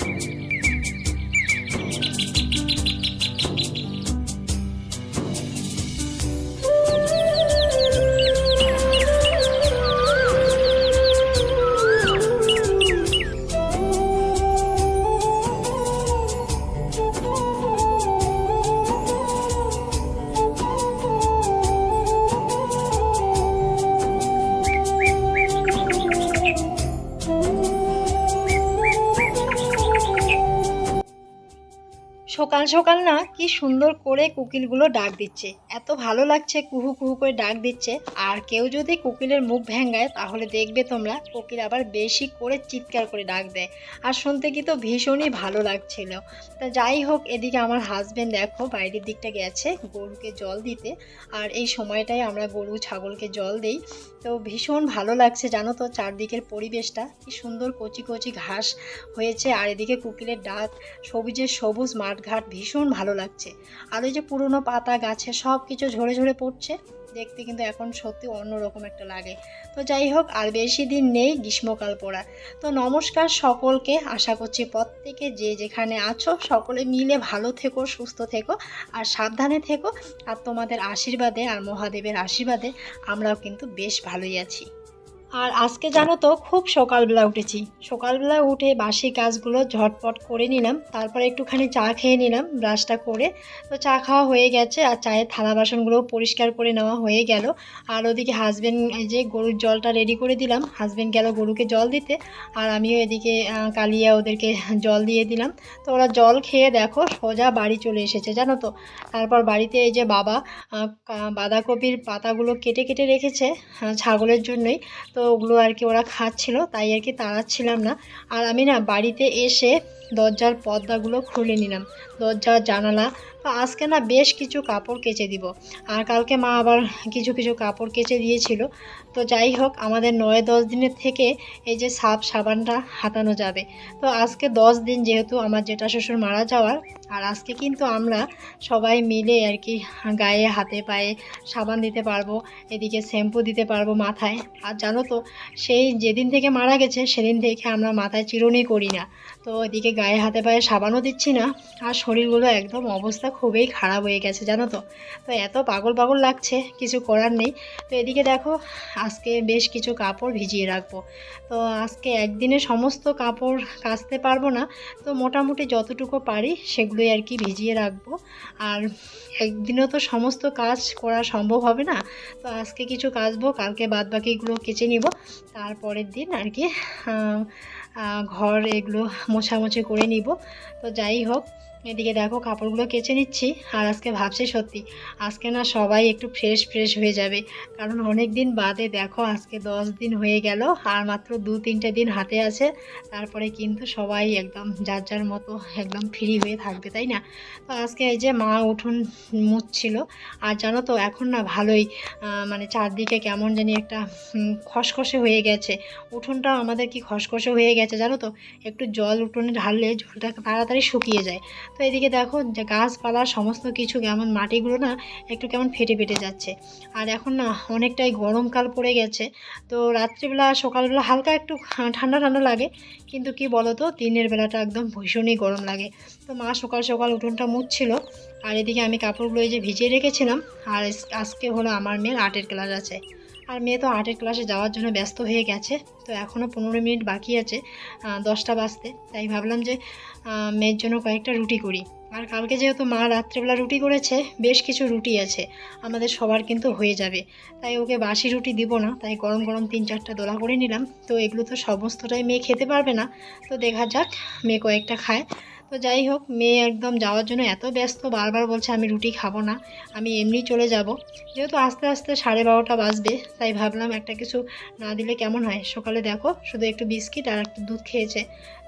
সকাল সকাল না কি সুন্দর করে কোকিলগুলো ডাক দিচ্ছে। এত ভালো লাগছে, কুহু কুহু করে ডাক দিচ্ছে। আর কেউ যদি কোকিলের মুখ ভেঙ্গায়, তাহলে দেখবে তোমরা কোকিল আবার বেশি করে চিৎকার করে ডাক দেয়। আর শুনতে কি তো ভীষণই ভালো লাগছিল। তা যাই হোক, এদিকে আমার হাজবেন্ড দেখো, বাইরের দিকটা গেছে গরুকে জল দিতে। আর এই সময়টায় আমরা গরু ছাগলকে জল দেই। তো ভীষণ ভালো লাগছে জানো তো চারদিকের পরিবেশটা। কি সুন্দর কচি কচি ঘাস হয়েছে আর এদিকে কুকিলের ডাক, সবুজের সবুজ মাঠঘাট ভীষণ ভালো লাগছে। আর ওই যে পুরনো পাতা গাছে সব কিছু ঝরে ঝরে পড়ছে। দেখতে কিন্তু এখন সত্যি অন্যরকম একটা লাগে। তো যাই হোক, আর বেশি দিন নেই গ্রীষ্মকাল পড়া। তো নমস্কার সকলকে, আশা করছি প্রত্যেকে যে যেখানে আছো, সকলে মিলে ভালো থেকো, সুস্থ থেকো, আর সাবধানে থেকো। আর তোমাদের আশীর্বাদে আর মহাদেবের আশীর্বাদে আমরাও কিন্তু বেশ ভালোই আছি। আর আজকে জানো তো, খুব সকালবেলা উঠেছি। সকালবেলা উঠে বাসি কাজগুলো ঝটপট করে নিলাম, তারপরে একটুখানি চা খেয়ে নিলাম, ব্রাশটা করে। তো চা খাওয়া হয়ে গেছে, আর চায়ের থালা বাসনগুলো পরিষ্কার করে নেওয়া হয়ে গেল। আর ওদিকে হাজব্যান্ড এই যে গরুর জলটা রেডি করে দিলাম। হাজবেন্ড গেল গরুকে জল দিতে, আর আমিও এদিকে কালিয়া ওদেরকে জল দিয়ে দিলাম। তো ওরা জল খেয়ে দেখো, সোজা বাড়ি চলে এসেছে, জানো তো। তারপর বাড়িতে এই যে বাবা বাঁধাকপির পাতাগুলো কেটে কেটে রেখেছে ছাগলের জন্যই। তো ওগুলো আর কি ওরা খাচ্ছিল, তাই আর কি তাড়াচ্ছিলাম না। আর আমি না বাড়িতে এসে দরজার পর্দাগুলো খুলে নিলাম। দরজা জানালা, আজকে না বেশ কিছু কাপড় কেচে দিব। আর কালকে মা আবার কিছু কিছু কাপড় কেচে দিয়েছিল। তো যাই হোক, আমাদের নয় দশ দিনের থেকে এই যে সাপ সাবানটা হাতানো যাবে। তো আজকে দশ দিন যেহেতু আমার জেঠা শ্বশুর মারা যাওয়ার, আর আজকে কিন্তু আমরা সবাই মিলে আর কি গায়ে, হাতে, পায়ে সাবান দিতে পারব, এদিকে শ্যাম্পু দিতে পারব মাথায়। আর জানো তো, সেই যেদিন থেকে মারা গেছে, সেদিন থেকে আমরা মাথায় চিরুনি করি না। তো এদিকে গায়ে হাতে পায়ে সাবানও দিচ্ছি না। আর শরীরগুলো একদম অবস্থা খুবই খারাপ হয়ে গেছে, জানো তো। তো এত পাগল পাগল লাগছে, কিছু করার নেই। তো এদিকে দেখো, আজকে বেশ কিছু কাপড় ভিজিয়ে রাখব। তো আজকে একদিনে সমস্ত কাপড় কাচতে পারব না। তো মোটামুটি যতটুকু পারি সেগুলোই আর কি ভিজিয়ে রাখব। আর একদিনেও তো সমস্ত কাজ করা সম্ভব হবে না। তো আজকে কিছু কাচবো, কালকে বাদ বাকিগুলো কেচে নিব। তারপরের দিন আর কি ঘর এগুলো মোছামুছি করে নিব। তো যাই হোক এদিকে দেখো কাপড়গুলো কেচে নিচ্ছি, আর আজকে ভাবছি সত্যি, আজকে না সবাই একটু ফ্রেশ ফ্রেশ হয়ে যাবে। কারণ অনেক দিন বাদে দেখো আজকে দশ দিন হয়ে গেল, আর মাত্র দু তিনটে দিন হাতে আছে, তারপরে কিন্তু সবাই একদম যার যার মতো একদম ফ্রি হয়ে থাকবে, তাই না? তো আজকে এই যে মা উঠোন মুছছিল, আর জানো তো এখন না ভালোই মানে চারদিকে কেমন জানি একটা খসখসে হয়ে গেছে। উঠোনটাও আমাদের কি খসখসে হয়ে গেছে, জানো তো? একটু জল উঠোনে ঢাললে জলটা তাড়াতাড়ি শুকিয়ে যায়। তো এদিকে দেখো যে গাছপালা, সমস্ত কিছু কেমন, মাটিগুলো না একটু কেমন ফেটে ফেটে যাচ্ছে। আর এখন না অনেকটাই গরমকাল পড়ে গেছে। তো রাত্রিবেলা, সকালবেলা হালকা একটু ঠান্ডা ঠান্ডা লাগে। কিন্তু কি বলো তো দিনের বেলাটা একদম ভীষণই গরম লাগে। তো মা সকাল সকাল উঠোনটা মুছছিল। আর এদিকে আমি কাপড়গুলো এই যে ভিজিয়ে রেখেছিলাম। আর আজকে হলো আমার মেয়ের আর্টের ক্লাস আছে। আর মেয়ে তো আর্টের ক্লাসে যাওয়ার জন্য ব্যস্ত হয়ে গেছে, তো এখনও পনেরো মিনিট বাকি আছে দশটা বাজতে, তাই ভাবলাম যে মেয়ের জন্য কয়েকটা রুটি করি। আর কালকে যেহেতু মা রাত্রেবেলা রুটি করেছে, বেশ কিছু রুটি আছে, আমাদের সবার কিন্তু হয়ে যাবে। তাই ওকে বাসি রুটি দিব না, তাই গরম গরম তিন চারটা দোলা করে নিলাম, তো এগুলো তো সমস্তটাই মেয়ে খেতে পারবে না, তো দেখা যাক, মেয়ে কয়েকটা খায়। তো যাই হোক, মেয়ে একদম যাওয়ার জন্য এত ব্যস্ত, বারবার বলছে আমি রুটি খাব না, আমি এমনি চলে যাব। যেহেতু আস্তে আস্তে সাড়ে বারোটা বাজবে, তাই ভাবলাম একটা কিছু না দিলে কেমন হয়? সকালে দেখো, শুধু একটু বিস্কিট আর একটু দুধ খেয়েছে।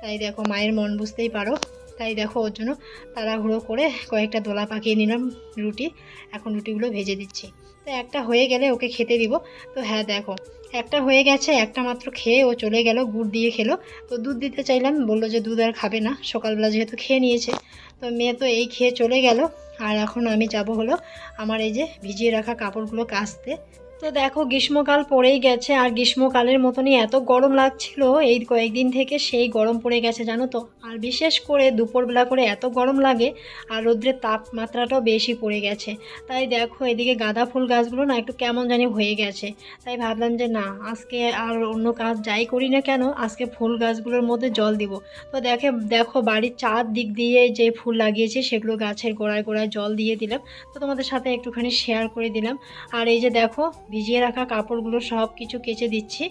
তাই দেখো, মায়ের মন বুঝতেই পারো। তাই দেখো, ওর জন্য তাড়াহুড়ো করে কয়েকটা দোলা পাকিয়ে নিলাম রুটি। এখন রুটিগুলো ভেজে দিচ্ছি। তো একটা হয়ে গেলে ওকে খেতে দিব। তো হ্যাঁ দেখো একটা হয়ে গেছে, একটা মাত্র খেয়ে ও চলে গেল, গুড় দিয়ে খেলো। তো দুধ দিতে চাইলাম, বলল যে দুধ আর খাবে না, সকালবেলা যেহেতু খেয়ে নিয়েছে। তো মেয়ে তো এই খেয়ে চলে গেল, আর এখন আমি যাব হলো আমার এই যে ভিজিয়ে রাখা কাপড়গুলো কাচতে। তো দেখো, গ্রীষ্মকাল পড়েই গেছে আর গ্রীষ্মকালের মতনই এত গরম লাগছিল, এই কয়েকদিন থেকে সেই গরম পড়ে গেছে, জানো তো? আর বিশেষ করে দুপুরবেলা করে এত গরম লাগে আর রৌদ্রের তাপমাত্রাটাও বেশি পড়ে গেছে। তাই দেখো, এদিকে গাঁদা ফুল গাছগুলো না একটু কেমন জানি হয়ে গেছে। তাই ভাবলাম যে না, আজকে আর অন্য কাজ যাই করি না কেন, আজকে ফুল গাছগুলোর মধ্যে জল দিব। তো দেখে, দেখো, বাড়ির চার দিক দিয়ে যে ফুল লাগিয়েছি, সেগুলো গাছের গোড়ায় গোড়ায় জল দিয়ে দিলাম। তো তোমাদের সাথে একটুখানি শেয়ার করে দিলাম। আর এই যে দেখো ভিজিয়ে রাখা কাপড়গুলো সব কিছু কেচে দিচ্ছি।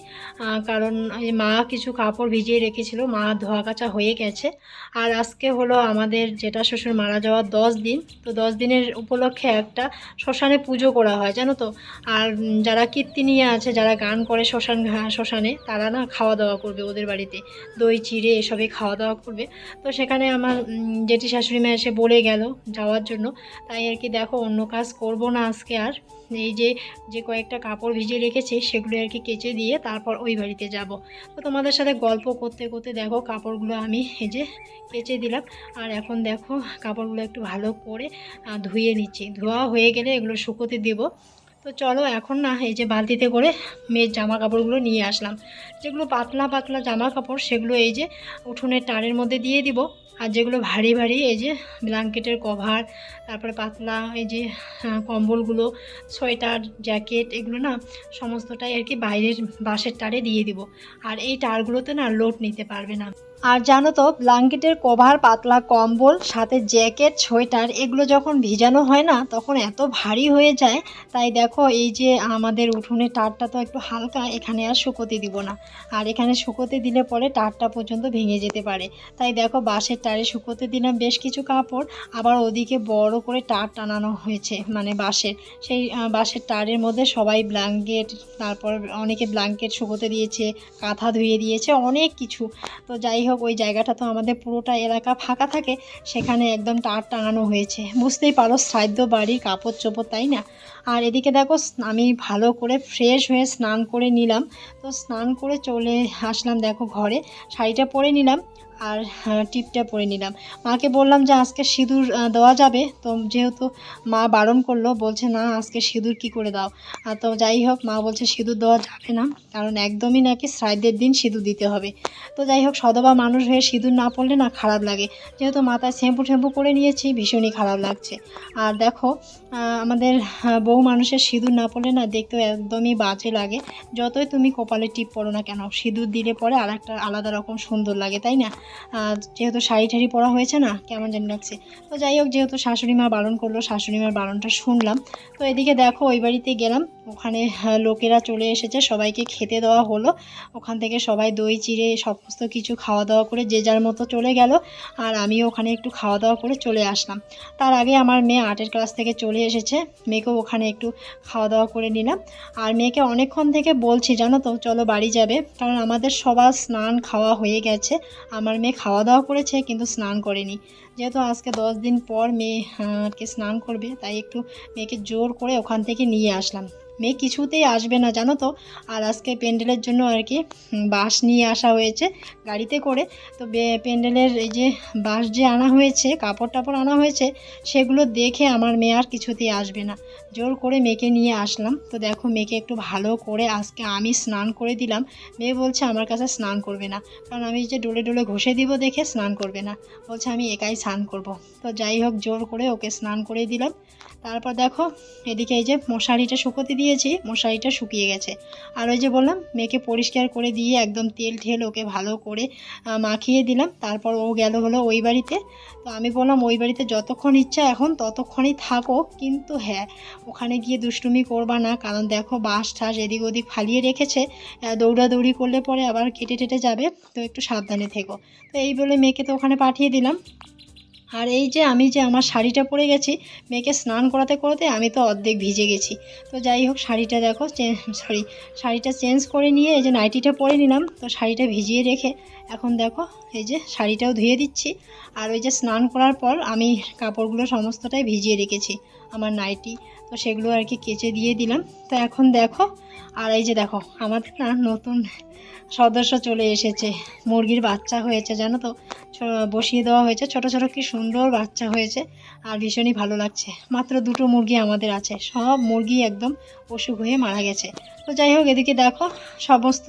কারণ মা কিছু কাপড় ভিজিয়ে রেখেছিল, মা ধোয়া কাচা হয়ে গেছে। আর আজকে হলো আমাদের যেটা শ্বশুর মারা যাওয়ার দশ দিন, তো দশ দিনের উপলক্ষে একটা শ্মশানে পুজো করা হয়, জানো তো? আর যারা কীর্তিনিয়া আছে, যারা গান করে শ্মশান শ্মশানে, তারা না খাওয়া দাওয়া করবে ওদের বাড়িতে। দই, চিড়ে এসবে খাওয়া দাওয়া করবে। তো সেখানে আমার জেঠি শাশুড়ি মা এসে বলে গেল যাওয়ার জন্য। তাই আর কি দেখো, অন্য কাজ করব না আজকে আর। এই যে যে কয়েকটা কাপড় ভিজিয়ে রেখেছি, সেগুলো আর কি কেচে দিয়ে তারপর ওই বাড়িতে যাব। তো তোমাদের সাথে গল্প করতে করতে দেখো, কাপড়গুলো আমি যে কেচে দিলাম। আর এখন দেখো, কাপড়গুলো একটু ভালো করে ধুয়ে নিচ্ছি। ধোয়া হয়ে গেলে এগুলো শুকোতে দেবো। তো চলো এখন না এই যে বালতিতে করে মেয়ের জামা কাপড়গুলো নিয়ে আসলাম। যেগুলো পাতলা পাতলা জামা কাপড় সেগুলো এই যে উঠোনের টানের মধ্যে দিয়ে দিব। আর যেগুলো ভারী ভারী, এই যে ব্ল্যাঙ্কেটের কভার, তারপরে পাতলা এই যে কম্বলগুলো, সোয়েটার, জ্যাকেট, এগুলো না সমস্তটাই আর কি বাইরের বাঁশের টারে দিয়ে দিব। আর এই টারগুলোতে না লোড নিতে পারবে না। আর জানো তো ব্ল্যাঙ্কেটের কভার পাতলা কম্বল, সাথে জ্যাকেট, সোয়েটার, এগুলো যখন ভিজানো হয় না, তখন এত ভারী হয়ে যায়। তাই দেখো, এই যে আমাদের উঠোনে টারটা তো একটু হালকা, এখানে আর শুকোতে দিব না। আর এখানে শুকোতে দিলে পরে টারটা পর্যন্ত ভেঙে যেতে পারে। তাই দেখো, বাঁশের তারে শুকোতে দিলাম বেশ কিছু কাপড়। আবার ওদিকে বড় করে তার টানানো হয়েছে মানে বাঁশের। সেই বাঁশের তারের মধ্যে সবাই ব্ল্যাঙ্কেট তারপর অনেকে ব্ল্যাঙ্কেট শুকোতে দিয়েছে, কাঁথা ধুয়ে দিয়েছে, অনেক কিছু। তো যাই হোক, ওই জায়গাটা তো আমাদের পুরোটা এলাকা ফাঁকা থাকে, সেখানে একদম তার টাঙানো হয়েছে। বুঝতেই পারো, শ্রাদ্ধ বাড়ির কাপড় চোপড় তাই না? আর এদিকে দেখো আমি ভালো করে ফ্রেশ হয়ে স্নান করে নিলাম। তো স্নান করে চলে আসলাম দেখো ঘরে, শাড়িটা পরে নিলাম। আর টিপটা পরে নিলাম। মাকে বললাম যে আজকে সিঁদুর দেওয়া যাবে। তো যেহেতু মা বারণ করল বলছে না আজকে সিঁদুর কি করে দাও? তো যাই হোক মা বলছে সিঁদুর দেওয়া যাবে না কারণ একদমই নাকি শ্রাদ্ধের দিন সিঁদুর দিতে হবে। তো যাই হোক সদবা মানুষ হয়ে সিঁদুর না পড়লে না খারাপ লাগে। যেহেতু মাথায় শ্যাম্পু শ্যাম্পু করে নিয়েছি ভীষণই খারাপ লাগছে। আর দেখো আমাদের আহ, বউ মানুষের সিঁদুর না পড়লে না দেখতে একদমই বাজে লাগে। যতই তুমি কপালে টিপ পড়ো না কেন সিঁদুর দিলে পরে আর একটা আলাদা রকম সুন্দর লাগে তাই না? যেহেতু শাড়ি ঠাড়ি পরা হয়েছে না কেমন জানি লাগছে। তো যাই হোক যেহেতু শাশুড়ি মা বারণ করল শাশুড়ি মার বারণটা শুনলাম। তো এদিকে দেখো ওই বাড়িতে গেলাম। ওখানে আহ, লোকেরা চলে এসেছে সবাইকে খেতে দেওয়া হলো। ওখান থেকে সবাই দই চিড়ে সমস্ত কিছু খাওয়া দাওয়া করে যে যার মতো চলে গেল। আর আমিও ওখানে একটু খাওয়া দাওয়া করে চলে আসলাম। তার আগে আমার মেয়ে আর্টের ক্লাস থেকে চলে এসেছে। মেয়েকেও ওখানে একটু খাওয়া দাওয়া করে নিলাম। আর মেয়েকে অনেকক্ষণ থেকে বলছি জানো তো চলো বাড়ি যাবে। কারণ আমাদের সবার স্নান খাওয়া হয়ে গেছে। আমার মেয়ে খাওয়া দাওয়া করেছে, কিন্তু স্নান করেনি। যেহেতু আজকে দশ দিন পর মেয়ে আর কি স্নান করবে, তাই একটু মেয়েকে জোর করে ওখান থেকে নিয়ে আসলাম। মেয়ে কিছুতেই আসবে না, জানো তো? আর আজকে প্যান্ডেলের জন্য আর কি বাঁশ নিয়ে আসা হয়েছে গাড়িতে করে। তো প্যান্ডেলের এই যে বাঁশ যে আনা হয়েছে, কাপড় টাপড় আনা হয়েছে, সেগুলো দেখে আমার মেয়ে আর কিছুতেই আসবে না। জোর করে মেয়েকে নিয়ে আসলাম। তো দেখো, মেয়েকে একটু ভালো করে আজকে আমি স্নান করে দিলাম। মেয়ে বলছে, আমার কাছে স্নান করবে না। কারণ আমি যে ডোলে ডোলে ঘষে দিব দেখে স্নান করবে না। বলছে, আমি একাই স্নান করব। তো যাই হোক, জোর করে ওকে স্নান করে দিলাম। তারপর দেখো, এদিকে এই যে মশারিটা শুকোতে দিয়েছি, মশারিটা শুকিয়ে গেছে। আর ওই যে বললাম, মেয়েকে পরিষ্কার করে দিয়ে একদম তেল ঠেল ওকে ভালো করে মাখিয়ে দিলাম। তারপর ও গেল হলো ওই বাড়িতে। তো আমি বললাম, ওই বাড়িতে যতক্ষণ ইচ্ছা এখন ততক্ষণই থাকো। কিন্তু হ্যাঁ ওখানে গিয়ে দুষ্টুমি করবা না। কারণ দেখো, বাঁশ ঠাস এদিক ওদিক ফালিয়ে রেখেছে। দৌড়াদৌড়ি করলে পরে আবার কেটে টেটে যাবে। তো একটু সাবধানে থেকো। তো এই বলে মেয়েকে তো ওখানে পাঠিয়ে দিলাম। আর এই যে আমি যে আমার শাড়িটা পরে গেছি, মেয়েকে স্নান করাতে করাতে আমি তো অর্ধেক ভিজে গেছি। তো যাই হোক, শাড়িটা দেখো সরি, শাড়িটা চেঞ্জ করে নিয়ে এই যে নাইটিটা পরে নিলাম, তো শাড়িটা ভিজিয়ে রেখে এখন দেখো, এই যে শাড়িটাও ধুয়ে দিচ্ছি। আর ওই যে স্নান করার পর আমি কাপড়গুলো সমস্তটাই ভিজিয়ে রেখেছি, আমার নাইটি। তো সেগুলো আর কি কেচে দিয়ে দিলাম। তো এখন দেখো, আর এই যে দেখো আমাদের না নতুন সদস্য চলে এসেছে। মুরগির বাচ্চা হয়েছে, জানো তো? বসিয়ে দেওয়া হয়েছে। ছোট ছোট কি সুন্দর বাচ্চা হয়েছে আর ভীষণই ভালো লাগছে। মাত্র দুটো মুরগি আমাদের আছে। সব মুরগি একদম অসুখ হয়ে মারা গেছে। তো যাই হোক, এদিকে দেখো, সমস্ত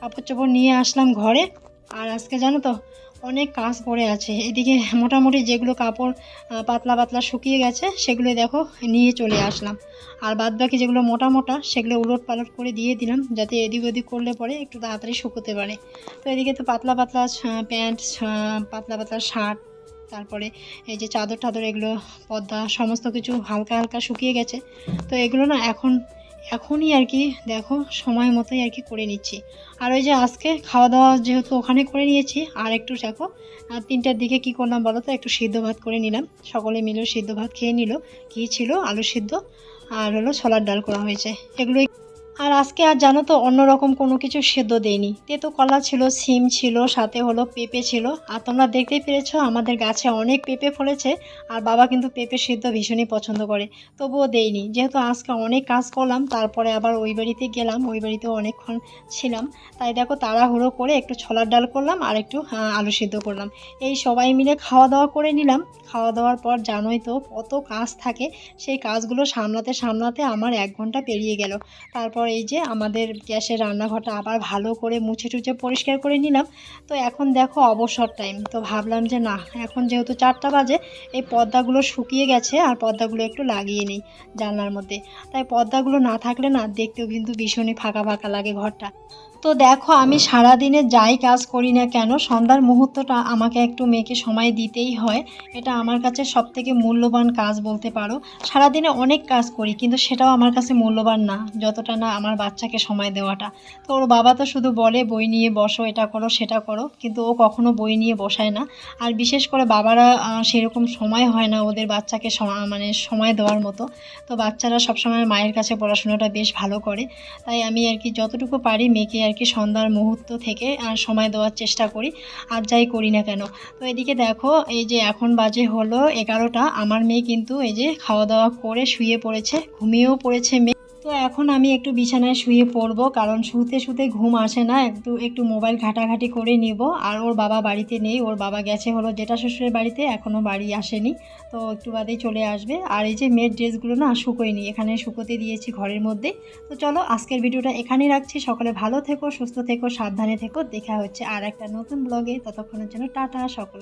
কাপড় চোপড় নিয়ে আসলাম ঘরে। আর আজকে জানো তো অনেক কাজ পড়ে আছে। এদিকে মোটামুটি যেগুলো কাপড় পাতলা পাতলা শুকিয়ে গেছে, সেগুলো দেখো নিয়ে চলে আসলাম। আর বাদ বাকি যেগুলো মোটা মোটা, সেগুলো উলট পালট করে দিয়ে দিলাম, যাতে এদিক ওদিক করলে পরে একটু তাড়াতাড়ি শুকোতে পারে। তো এদিকে তো পাতলা পাতলা প্যান্ট পাতলা পাতলা শার্ট, তারপরে এই যে চাদর টাদর, এগুলো পর্দা, সমস্ত কিছু হালকা হালকা শুকিয়ে গেছে। তো এগুলো না এখন এখনই আর কি দেখো, সময় মতোই আর কি করে নিচ্ছি। আর ওই যে আজকে খাওয়া দাওয়া যেহেতু ওখানে করে নিয়েছি, আর একটু দেখো তিনটার দিকে কি করলাম বলো তো? একটু সিদ্ধ ভাত করে নিলাম। সকলে মিলে সিদ্ধ ভাত খেয়ে নিল। কী ছিল? আলু সিদ্ধ আর হলো ছোলার ডাল করা হয়েছে। এগুলোই আর আজকে আর জানো তো অন্যরকম কোনো কিছু সেদ্ধ দেয়নি তেতো কলা ছিল সিম ছিল, সাথে হলো পেঁপে ছিল। আর তোমরা দেখতেই পেরেছ, আমাদের গাছে অনেক পেঁপে ফলেছে, আর বাবা কিন্তু পেঁপে সেদ্ধ ভীষণই পছন্দ করে। তবুও দেইনি। যেহেতু আজকে অনেক কাজ করলাম, তারপরে আবার ওই বাড়িতে গেলাম, ওই বাড়িতেও অনেকক্ষণ ছিলাম। তাই দেখো, তাড়াহুড়ো করে একটু ছোলার ডাল করলাম, আর একটু আলু সিদ্ধ করলাম। এই সবাই মিলে খাওয়া দাওয়া করে নিলাম। খাওয়া দাওয়ার পর জানোই তো, কত কাজ থাকে। সেই কাজগুলো সামলাতে সামলাতে আমার এক ঘণ্টা পেরিয়ে গেল। তারপর এই যে আমাদের গ্যাসের রান্নাঘরটা আবার ভালো করে মুছে টুছে পরিষ্কার করে নিলাম। তো এখন দেখো অবসর টাইম তো ভাবলাম যে না, এখন যেহেতু চারটা বাজে, এই পর্দাগুলো শুকিয়ে গেছে আর পর্দাগুলো একটু লাগিয়ে নিই জানলার মধ্যে। তাই পর্দাগুলো না থাকলে না দেখতেও কিন্তু ভীষণই ফাঁকা ফাঁকা লাগে ঘরটা। তো দেখো, আমি সারাদিনে যাই কাজ করি না কেন, সন্ধ্যার মুহূর্তটা আমাকে একটু মেয়েকে সময় দিতেই হয়। এটা আমার কাছে সব থেকে মূল্যবান কাজ বলতে পারো। সারাদিনে অনেক কাজ করি, কিন্তু সেটাও আমার কাছে মূল্যবান না, যতটা না আমার বাচ্চাকে সময় দেওয়াটা। তো ওর বাবা তো শুধু বলে, বই নিয়ে বসো, এটা করো, সেটা করো। কিন্তু ও কখনো বই নিয়ে বসায় না। আর বিশেষ করে বাবারা সেরকম সময় হয় না ওদের বাচ্চাকে মানে সময় দেওয়ার মতো। তো বাচ্চারা সবসময় মায়ের কাছে পড়াশোনাটা বেশ ভালো করে। তাই আমি আর কি যতটুকু পারি মেয়েকে আর কি সন্ধ্যার মুহূর্ত থেকে আর সময় দেওয়ার চেষ্টা করি, আর যাই করি না কেন। তো এদিকে দেখো, এই যে এখন বাজে হলো এগারোটা, আমার মেয়ে কিন্তু এই যে খাওয়া দাওয়া করে শুয়ে পড়েছে, ঘুমিয়েও পড়েছে মেয়ে। তো এখন আমি একটু বিছানায় শুয়ে পড়ব, কারণ শুতে শুতে ঘুম আসে না। একটু একটু মোবাইল ঘাটাঘাটি করে নিব। আর ওর বাবা বাড়িতে নেই। ওর বাবা গেছে হলো জেঠা শ্বশুরের বাড়িতে এখনও বাড়ি আসেনি। তো একটু বাদেই চলে আসবে। আর এই যে মেয়ের ড্রেসগুলো না শুকোয়নি এখানে শুকোতে দিয়েছি ঘরের মধ্যে। তো চলো, আজকের ভিডিওটা এখানেই রাখছি। সকলে ভালো থেকো, সুস্থ থেকো, সাবধানে থেকো। দেখা হচ্ছে আর একটা নতুন ব্লগে ততক্ষণের জন্য টাটা সকল